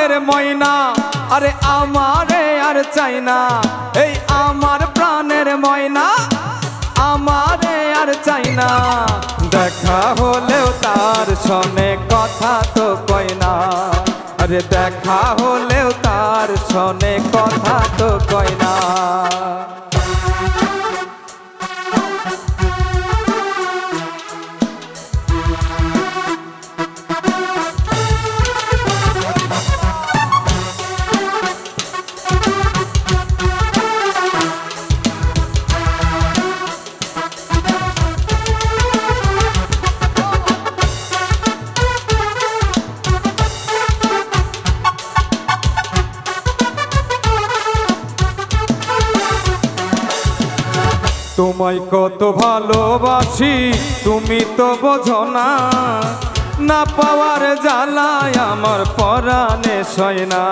ময়না। আরে আমারে আর চাই না। এই আমার প্রাণের ময়না। আমারে আর চাই না। দেখা হলেও তার সনে কথা তো কই না। আরে দেখা হলেও তার সনে কথা তো কই না। তোমায় কত ভালোবাসি, তুমি তো বোঝো না। না পাওয়ার জ্বালায় আমার পরাণে সয় না।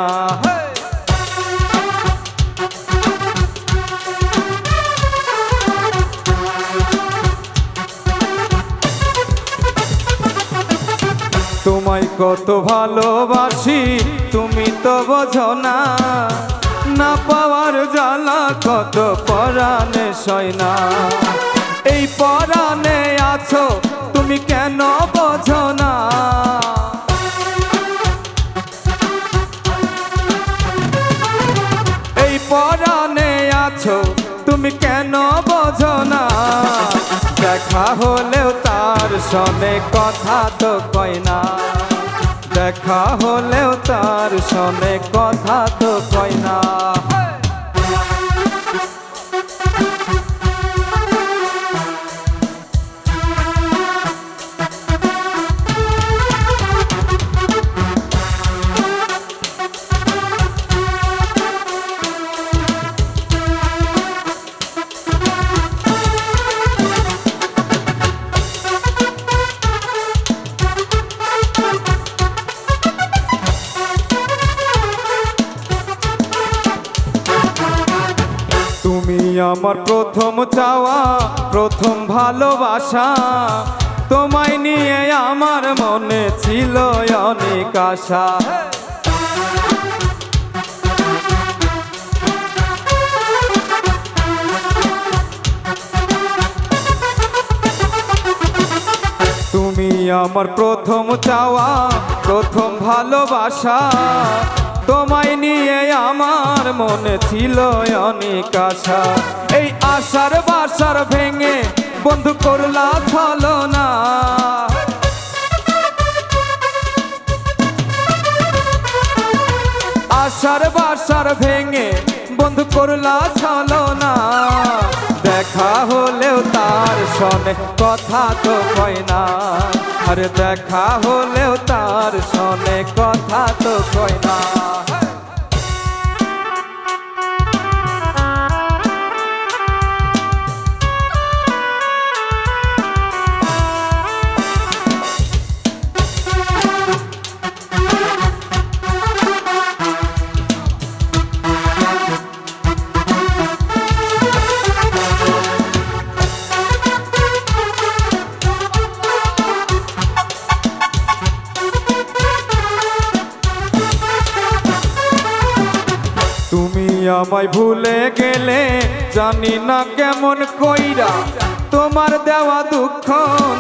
তোমায় কত ভালোবাসি, তুমি তো বোঝো না। না পাওয়ার জ্বালা কত পরাণে সয় না এই পরাণে আছো, তুমি কেন বোঝো না এই পরাণে আছো, তুমি কেন বোঝো না দেখা হলেও তার সনে কথা তো কয় না। দেখা হলেও তার সনে কথা তো কয় না। আমার প্রথম চাওয়া, প্রথম ভালোবাসা। তোমায় নিয়ে আমার মনে ছিল অনেক আশা। তুমি আমার প্রথম চাওয়া, প্রথম ভালোবাসা। তোমায় নিয়ে আমার মনে ছিল অনেক আশা। এই আশার বাসার ভেঙে বন্ধু করলা ছলো না আশার বাসার ভেঙে বন্ধু করলা ছলো না দেখা হলেও সনে কথা তো কয় না। আর দেখা হলেও তার সনে কথা তো কয় না। তুমি আমায় ভুলে গেলে জানি না কেমন কইরা তোমার দেওয়া দুঃখ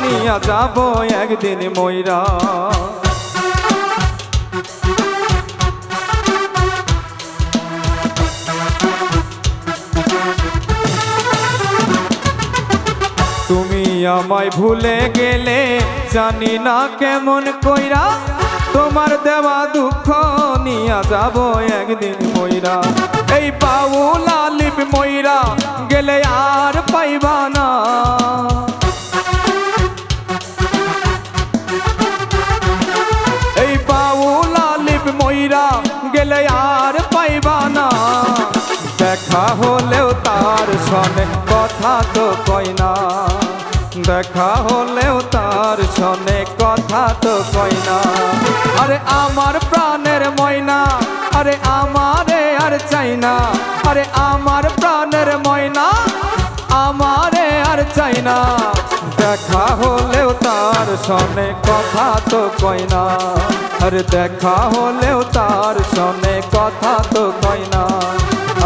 নিয়া যাব একদিন ময়রা তুমি আমায় ভুলে গেলে জানি না কেমন কইরা তোমার দেওয়া দুঃখ নিয়া যাব একদিন ময়রা। এই বাউল আলিপ ময়রা গেলে আর পাইবা না। এই বাউল আলিপ ময়রা গেলে আর পাইবা না। দেখা হলেও তার সনে কথা তো কয় না। দেখা হলেও তার সনে কথা তো কয় না। আরে আমার প্রাণের ময়না, আরে আমারে আর চাই না। আরে আমার প্রাণের ময়না, আমারে আর চাই না। দেখা হলেও তার সনে কথা তো কয় না। আরে দেখা হলেও তার সনে কথা তো কয় না।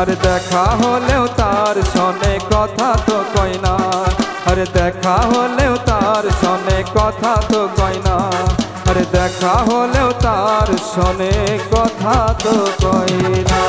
আরে দেখা হলেও তার সনে কথা তো কয় না। আরে দেখা হলেও তার কথা তো কয় না আরে দেখা হলেও তার সনে কথা তো কয় না